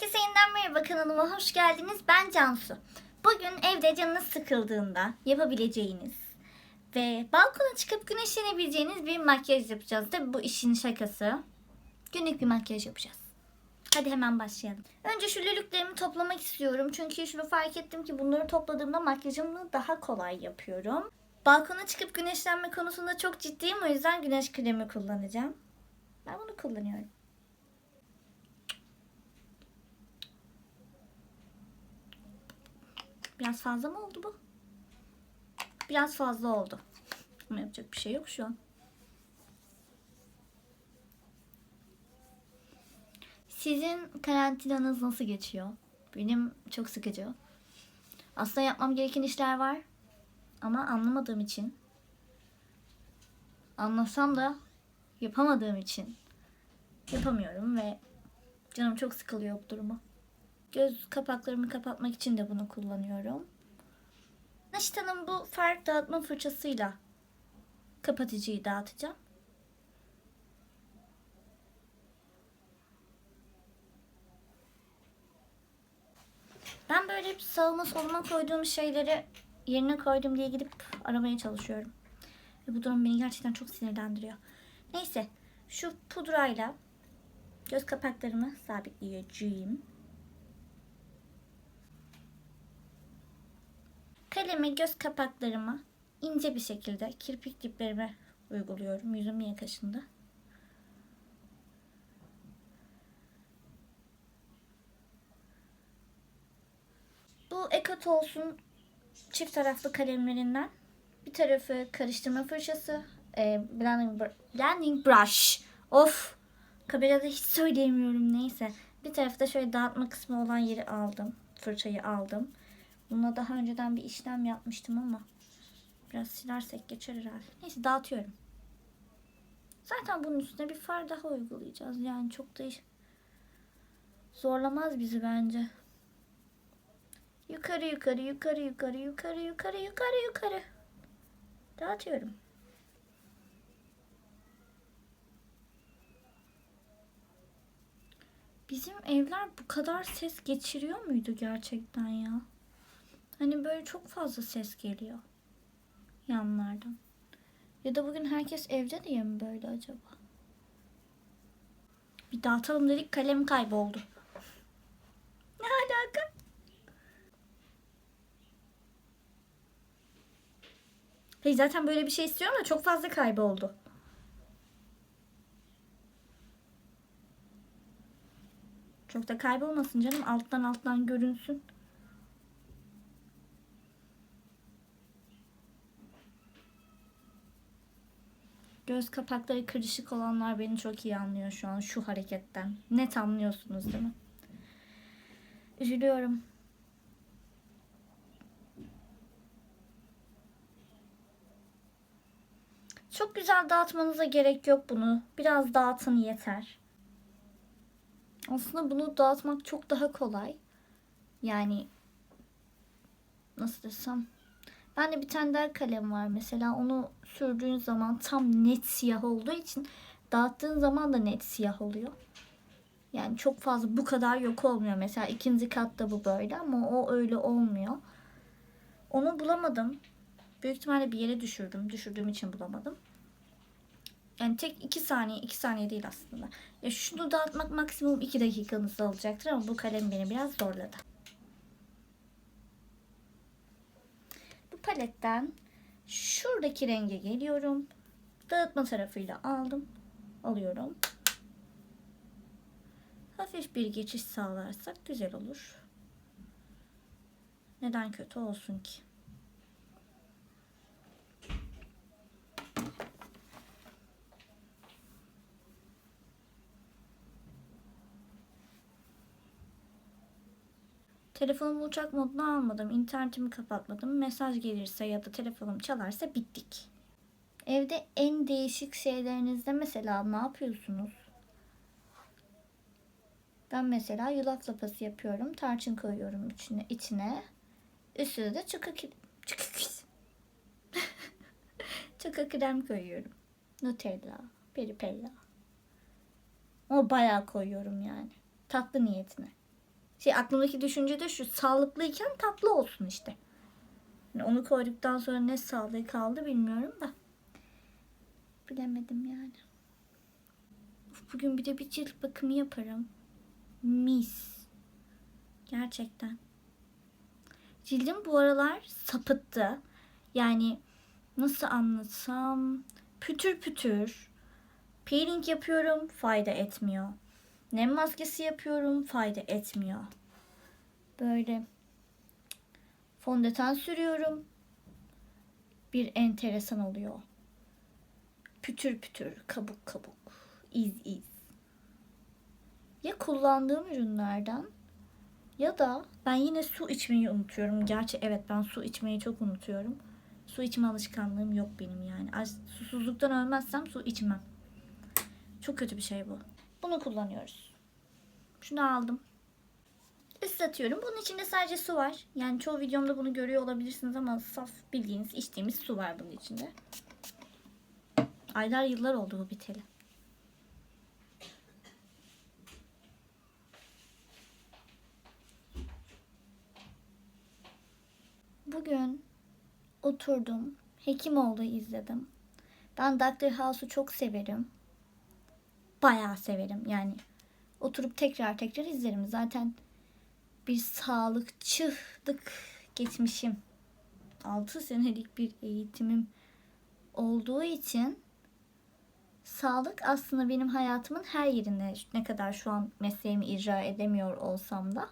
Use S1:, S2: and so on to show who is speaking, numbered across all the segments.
S1: Herkese yeniden merhaba kanalıma hoş geldiniz. Ben Cansu. Bugün evde canınız sıkıldığında yapabileceğiniz ve balkona çıkıp güneşlenebileceğiniz bir makyaj yapacağız. Tabii bu işin şakası. Günlük bir makyaj yapacağız. Hadi hemen başlayalım. Önce şu lülüklerimi toplamak istiyorum. Çünkü şunu fark ettim ki bunları topladığımda makyajımı daha kolay yapıyorum. Balkona çıkıp güneşlenme konusunda çok ciddiyim. O yüzden güneş kremi kullanacağım. Ben bunu kullanıyorum. Biraz fazla mı oldu bu? Biraz fazla oldu. Ama yapacak bir şey yok şu an. Sizin karantinanız nasıl geçiyor? Benim çok sıkıcı. Aslında yapmam gereken işler var. Ama anlamadığım için. Anlasam da yapamadığım için yapamıyorum ve canım çok sıkılıyor bu duruma. Göz kapaklarımı kapatmak için de bunu kullanıyorum. Naşita'nın bu far dağıtma fırçasıyla kapatıcıyı dağıtacağım. Ben böyle hep sağıma soluma koyduğum şeyleri yerine koydum diye gidip aramaya çalışıyorum. Ve bu durum beni gerçekten çok sinirlendiriyor. Neyse şu pudrayla göz kapaklarımı sabitleyeceğim. Kalemi göz kapaklarıma ince bir şekilde kirpik diplerime uyguluyorum. Yüzüm niye kaşındı? Bu Ekat olsun çift taraflı kalemlerinden. Bir tarafı karıştırma fırçası, e, blending, br- blending brush. Of! Kamerada hiç söyleyemiyorum neyse. Bir tarafta şöyle dağıtma kısmı olan yeri aldım. Fırçayı aldım. Bununla daha önceden bir işlem yapmıştım ama biraz silersek geçer herhalde. Neyse dağıtıyorum. Zaten bunun üstüne bir far daha uygulayacağız. Yani çok da iş- zorlamaz bizi bence. Yukarı yukarı yukarı yukarı yukarı yukarı yukarı yukarı. Dağıtıyorum. Bizim evler bu kadar ses geçiriyor muydu gerçekten ya? Hani böyle çok fazla ses geliyor yanlardan. Ya da bugün herkes evde diye mi böyle acaba? Bir dağıtalım dedik kalem kayboldu. Ne alaka? Hey zaten böyle bir şey istiyorum da çok fazla kayboldu. Çok da kaybolmasın canım. Alttan alttan görünsün. Göz kapakları kırışık olanlar beni çok iyi anlıyor şu an şu hareketten. Net anlıyorsunuz değil mi? Üzülüyorum. Çok güzel dağıtmanıza gerek yok bunu. Biraz dağıtın yeter. Aslında bunu dağıtmak çok daha kolay. Yani nasıl desem ben de bir tane der kalem var mesela onu sürdüğün zaman tam net siyah olduğu için dağıttığın zaman da net siyah oluyor. Yani çok fazla bu kadar yok olmuyor. Mesela ikinci katta bu böyle ama o öyle olmuyor. Onu bulamadım. Büyük ihtimalle bir yere düşürdüm. Düşürdüğüm için bulamadım. Yani tek 2 saniye, 2 saniye değil aslında. Ya şunu dağıtmak maksimum 2 dakikanızı alacaktır ama bu kalem beni biraz zorladı. Paletten şuradaki renge geliyorum. Dağıtma tarafıyla aldım. Alıyorum. Hafif bir geçiş sağlarsak güzel olur. Neden kötü olsun ki? Telefonumu uçak moduna almadım. internetimi kapatmadım. Mesaj gelirse ya da telefonum çalarsa bittik. Evde en değişik şeylerinizde mesela ne yapıyorsunuz? Ben mesela yulaf lapası yapıyorum. Tarçın koyuyorum içine. içine. Üstüne de çuka, çuka krem koyuyorum. Nutella, peripella. O bayağı koyuyorum yani. Tatlı niyetine. Şey aklımdaki düşünce de şu sağlıklıyken tatlı olsun işte. Yani onu koyduktan sonra ne sağlığı kaldı bilmiyorum da. Bilemedim yani. Bugün bir de bir cilt bakımı yaparım. Mis. Gerçekten. Cildim bu aralar sapıttı. Yani nasıl anlatsam pütür pütür. Peeling yapıyorum fayda etmiyor. Nem maskesi yapıyorum fayda etmiyor. Böyle fondöten sürüyorum. Bir enteresan oluyor. Pütür pütür, kabuk kabuk, iz iz. Ya kullandığım ürünlerden ya da ben yine su içmeyi unutuyorum. Gerçi evet ben su içmeyi çok unutuyorum. Su içme alışkanlığım yok benim yani. Susuzluktan ölmezsem su içmem. Çok kötü bir şey bu. Bunu kullanıyoruz. Şunu aldım. Islatıyorum. Bunun içinde sadece su var. Yani çoğu videomda bunu görüyor olabilirsiniz ama saf bildiğiniz içtiğimiz su var bunun içinde. Aylar yıllar oldu bu biteli. Bugün oturdum. Hekimoğlu izledim. Ben Doctor House'u çok severim. Bayağı severim yani. Oturup tekrar tekrar izlerim. Zaten bir sağlıkçılık geçmişim. 6 senelik bir eğitimim olduğu için sağlık aslında benim hayatımın her yerinde ne kadar şu an mesleğimi icra edemiyor olsam da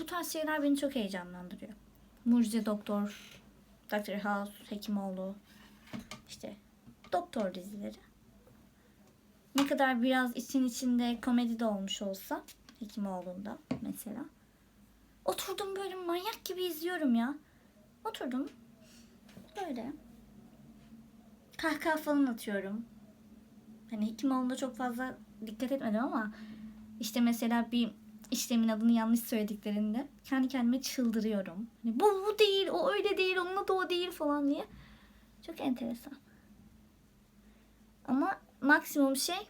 S1: bu tarz şeyler beni çok heyecanlandırıyor. Mucize Doktor, Dr. House, Hekimoğlu, işte doktor dizileri. Ne kadar biraz için içinde komedi de olmuş olsa Hekimoğlu'nda mesela. Oturdum böyle manyak gibi izliyorum ya. Oturdum böyle kahkaha falan atıyorum. Hani Hekimoğlu'nda çok fazla dikkat etmedim ama işte mesela bir işlemin adını yanlış söylediklerinde kendi kendime çıldırıyorum. Hani bu bu değil, o öyle değil, onunla da o değil falan diye. Çok enteresan. Ama maksimum şey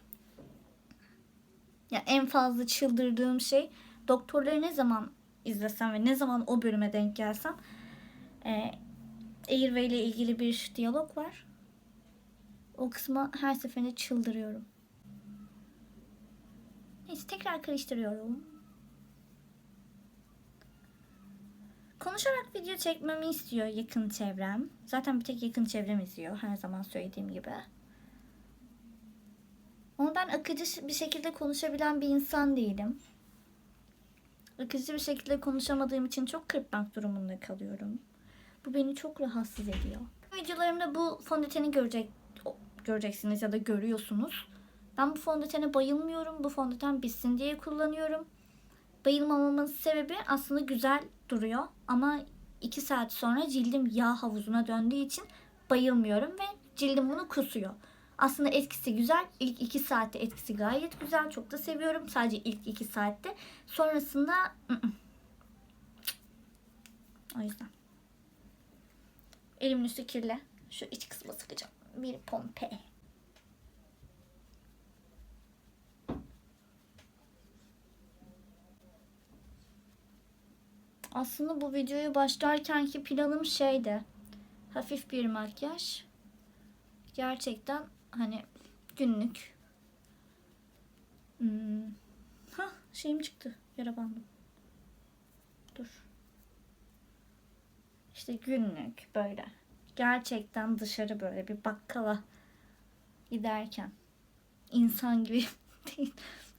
S1: ya en fazla çıldırdığım şey doktorları ne zaman izlesem ve ne zaman o bölüme denk gelsem e, Airway ile ilgili bir diyalog var. O kısma her seferinde çıldırıyorum. Neyse tekrar karıştırıyorum. Konuşarak video çekmemi istiyor yakın çevrem. Zaten bir tek yakın çevrem izliyor her zaman söylediğim gibi. Ama ben akıcı bir şekilde konuşabilen bir insan değilim. Akıcı bir şekilde konuşamadığım için çok kırpmak durumunda kalıyorum. Bu beni çok rahatsız ediyor. Videolarımda bu fondöteni görecek göreceksiniz ya da görüyorsunuz. Ben bu fondötene bayılmıyorum. Bu fondöten bitsin diye kullanıyorum. Bayılmamamın sebebi aslında güzel duruyor ama 2 saat sonra cildim yağ havuzuna döndüğü için bayılmıyorum ve cildim bunu kusuyor. Aslında etkisi güzel. İlk 2 saatte etkisi gayet güzel. Çok da seviyorum. Sadece ilk 2 saatte. Sonrasında ı-ı. o yüzden. Elimin üstü kirli. Şu iç kısmı sıkacağım. Bir pompe. Aslında bu videoyu başlarkenki planım şeydi. Hafif bir makyaj. Gerçekten hani günlük. Hmm. Ha şeyim çıktı. Yara bandım. Dur. İşte günlük böyle. Gerçekten dışarı böyle bir bakkala giderken insan gibi değil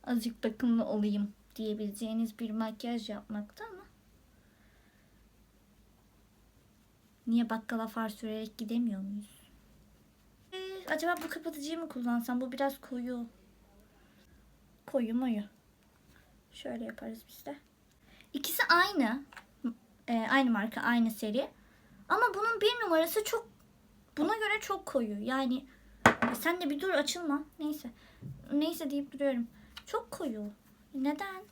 S1: azıcık bakımlı olayım diyebileceğiniz bir makyaj yapmakta ama niye bakkala far sürerek gidemiyor muyuz? Acaba bu kapatıcıyı mı kullansam? Bu biraz koyu. Koyu moyu. Şöyle yaparız biz de. İkisi aynı. Ee, aynı marka, aynı seri. Ama bunun bir numarası çok buna göre çok koyu. Yani sen de bir dur açılma. Neyse. Neyse deyip duruyorum. Çok koyu. Neden?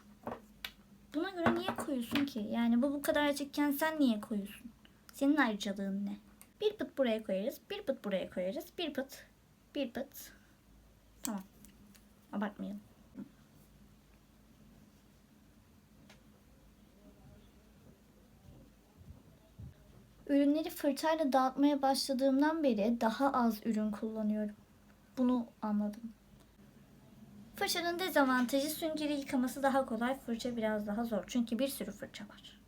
S1: Buna göre niye koyuyorsun ki? Yani bu bu kadar açıkken sen niye koyuyorsun? Senin ayrıcalığın ne? Bir pıt buraya koyarız. Bir pıt buraya koyarız. Bir pıt. Bir pıt. Tamam. Abartmayalım. Ürünleri fırçayla dağıtmaya başladığımdan beri daha az ürün kullanıyorum. Bunu anladım. Fırçanın dezavantajı süngeri yıkaması daha kolay, fırça biraz daha zor. Çünkü bir sürü fırça var.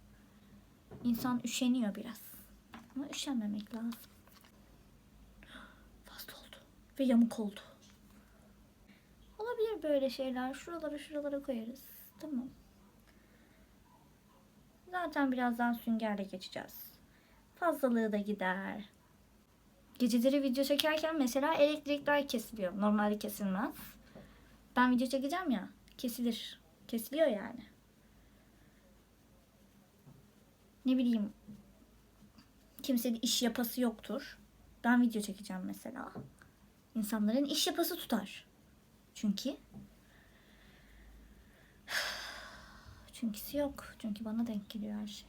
S1: İnsan üşeniyor biraz. Ama üşenmemek lazım. Fazla oldu. Ve yamuk oldu. Olabilir böyle şeyler. Şuralara şuralara koyarız. Tamam. Zaten birazdan süngerle geçeceğiz. Fazlalığı da gider. Geceleri video çekerken mesela elektrikler kesiliyor. Normalde kesilmez. Ben video çekeceğim ya. Kesilir. Kesiliyor yani. Ne bileyim. Kimsenin iş yapası yoktur. Ben video çekeceğim mesela. İnsanların iş yapası tutar. Çünkü Çünküsü yok. Çünkü bana denk geliyor her şey.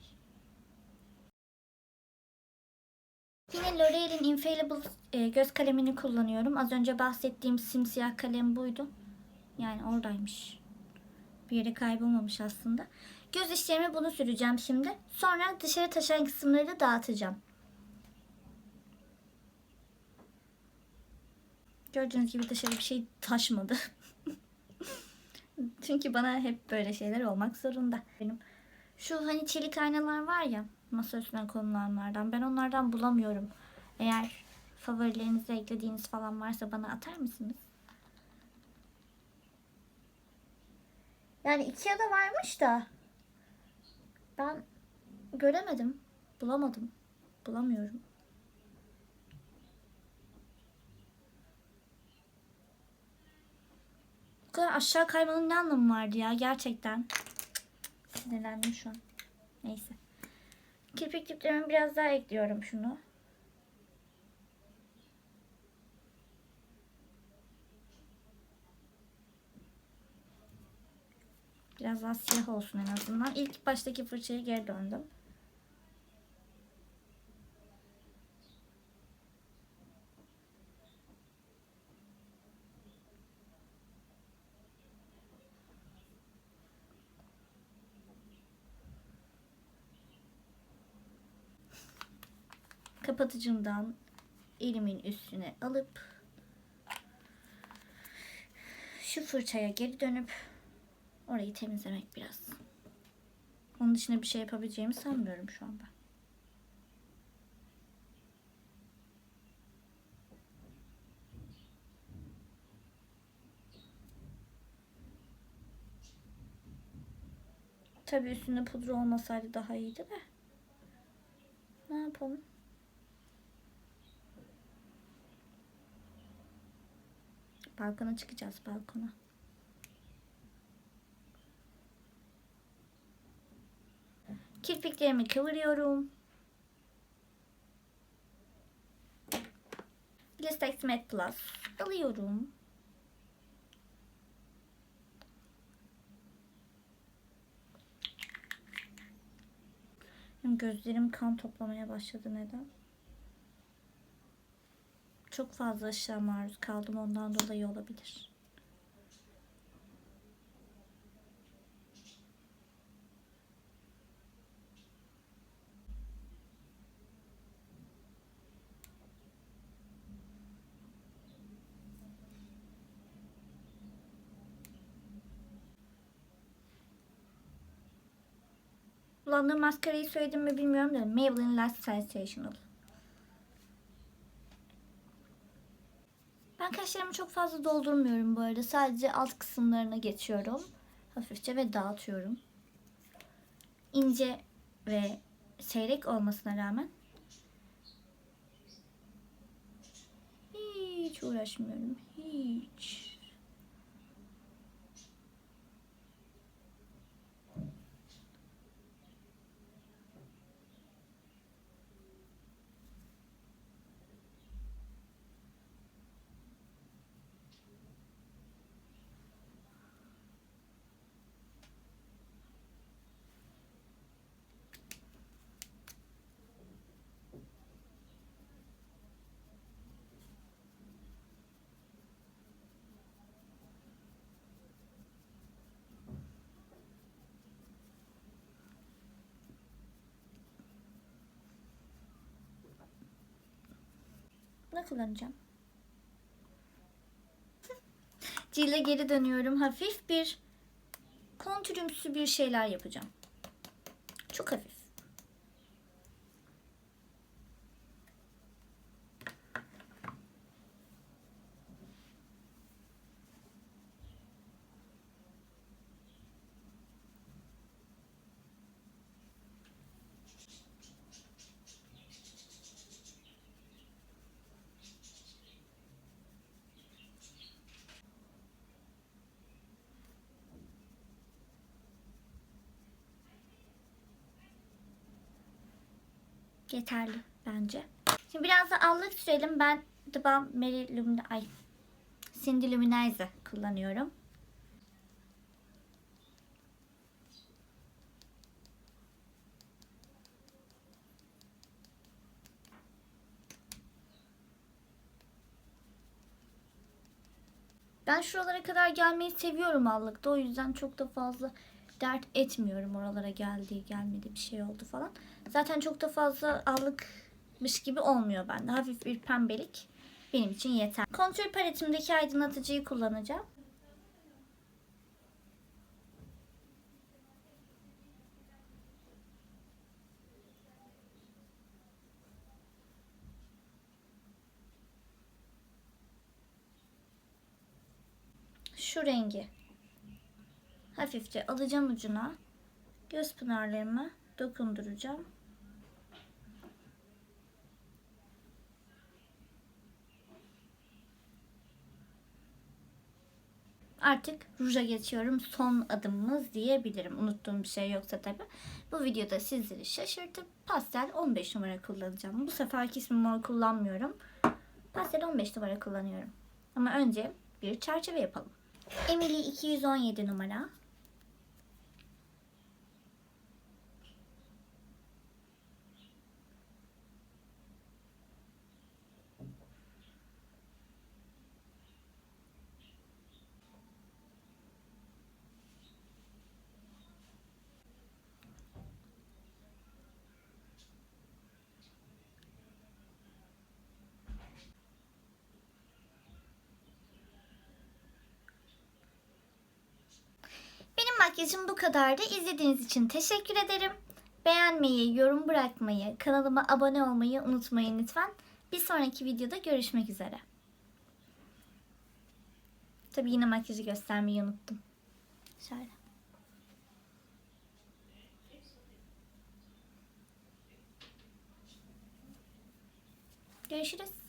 S1: Yine L'Oreal'in Infallible e, göz kalemini kullanıyorum. Az önce bahsettiğim simsiyah kalem buydu. Yani oradaymış. Bir yere kaybolmamış aslında. Göz işlerime bunu süreceğim şimdi. Sonra dışarı taşan kısımları da dağıtacağım. Gördüğünüz gibi dışarı bir şey taşmadı. Çünkü bana hep böyle şeyler olmak zorunda. Benim şu hani çelik aynalar var ya masa üstüne konulanlardan. Ben onlardan bulamıyorum. Eğer favorilerinize eklediğiniz falan varsa bana atar mısınız? Yani Ikea'da varmış da ben göremedim. Bulamadım. Bulamıyorum. Kadar aşağı kaymanın ne anlamı vardı ya gerçekten. Sinirlendim şu an. Neyse. Kirpik diplerimi biraz daha ekliyorum şunu. Biraz daha siyah olsun en azından. İlk baştaki fırçaya geri döndüm. Kapatıcımdan elimin üstüne alıp şu fırçaya geri dönüp orayı temizlemek biraz. Onun dışında bir şey yapabileceğimi sanmıyorum şu anda. Tabii üstünde pudra olmasaydı daha iyiydi de. Ne yapalım? Balkona çıkacağız balkona. Kirpiklerimi kıvırıyorum. Blistex Matte Plus alıyorum. Gözlerim kan toplamaya başladı neden? Çok fazla ışığa maruz kaldım ondan dolayı olabilir. Kullandığım maskarayı söyledim mi bilmiyorum da Maybelline Last Sensational. Ben kaşlarımı çok fazla doldurmuyorum bu arada. Sadece alt kısımlarına geçiyorum. Hafifçe ve dağıtıyorum. İnce ve seyrek olmasına rağmen hiç uğraşmıyorum. Hiç. Kullanacağım. Cilde geri dönüyorum. Hafif bir kontürümsü bir şeyler yapacağım. Çok hafif. Yeterli bence. Şimdi biraz da allık sürelim. Ben The Balm Mary Lumine, ay Cindy Luminizer kullanıyorum. Ben şuralara kadar gelmeyi seviyorum allıkta. O yüzden çok da fazla dert etmiyorum oralara geldiği gelmedi bir şey oldu falan. Zaten çok da fazla allıkmış gibi olmuyor bende. Hafif bir pembelik benim için yeter. Kontür paletimdeki aydınlatıcıyı kullanacağım. Şu rengi hafifçe alacağım ucuna. Göz pınarlarımı dokunduracağım. Artık ruja geçiyorum. Son adımımız diyebilirim. Unuttuğum bir şey yoksa tabi. Bu videoda sizleri şaşırtıp pastel 15 numara kullanacağım. Bu seferki ismi mor kullanmıyorum. Pastel 15 numara kullanıyorum. Ama önce bir çerçeve yapalım. Emily 217 numara. Benim makyajım bu kadardı. İzlediğiniz için teşekkür ederim. Beğenmeyi, yorum bırakmayı, kanalıma abone olmayı unutmayın lütfen. Bir sonraki videoda görüşmek üzere. Tabii yine makyajı göstermeyi unuttum. Şöyle. Görüşürüz.